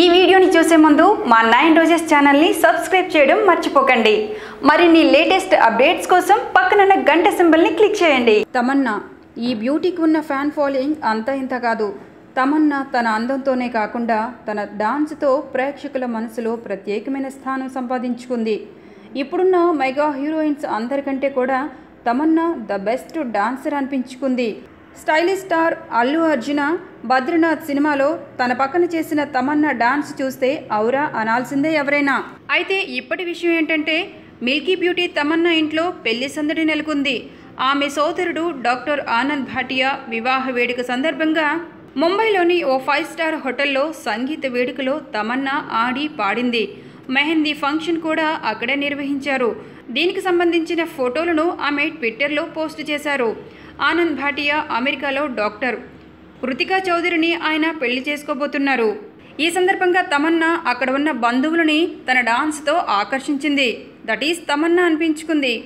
ఈ వీడియోని చూసే ముందు మా నైన్ రోజెస్ ఛానల్ని సబ్స్క్రైబ్ చేయడం మర్చిపోకండి. మరిన్ని లేటెస్ట్ అప్డేట్స్ కోసం పక్కనున్న గంట సింబల్ని క్లిక్ చేయండి. తమన్నా ఈ బ్యూటీకి ఉన్న ఫ్యాన్ ఫాలోయింగ్ అంత ఇంత కాదు. తమన్నా తన అందంతోనే కాకుండా తన డాన్స్తో ప్రేక్షకుల మనసులో ప్రత్యేకమైన స్థానం సంపాదించుకుంది. ఇప్పుడున్న మెగా హీరోయిన్స్ అందరికంటే కూడా తమన్నా ద బెస్ట్ డాన్సర్ అనిపించుకుంది. స్టైలిష్ స్టార్ అల్లు అర్జున బద్రీనాథ్ సినిమాలో తన పక్కన చేసిన తమన్నా డాన్స్ చూస్తే ఔరా అనాల్సిందే ఎవరైనా. అయితే ఇప్పటి విషయం ఏంటంటే మిల్కీ బ్యూటీ తమన్నా ఇంట్లో పెళ్ళి సందడి నెలకొంది. ఆమె సోదరుడు డాక్టర్ ఆనంద్ భాటియా వివాహ వేడుక సందర్భంగా ముంబైలోని ఓ ఫైవ్ స్టార్ హోటల్లో సంగీత వేడుకలో తమన్నా ఆడి పాడింది. మెహందీ ఫంక్షన్ కూడా అక్కడే నిర్వహించారు. దీనికి సంబంధించిన ఫోటోలను ఆమె ట్విట్టర్లో పోస్ట్ చేశారు. ఆనంద్ భాటియా అమెరికాలో డాక్టర్. కృతికా చౌదరిని ఆయన పెళ్ళి చేసుకోబోతున్నారు. ఈ సందర్భంగా తమన్నా అక్కడ ఉన్న బంధువులని తన డాన్స్తో ఆకర్షించింది. That is Tamanna అనిపించుకుంది.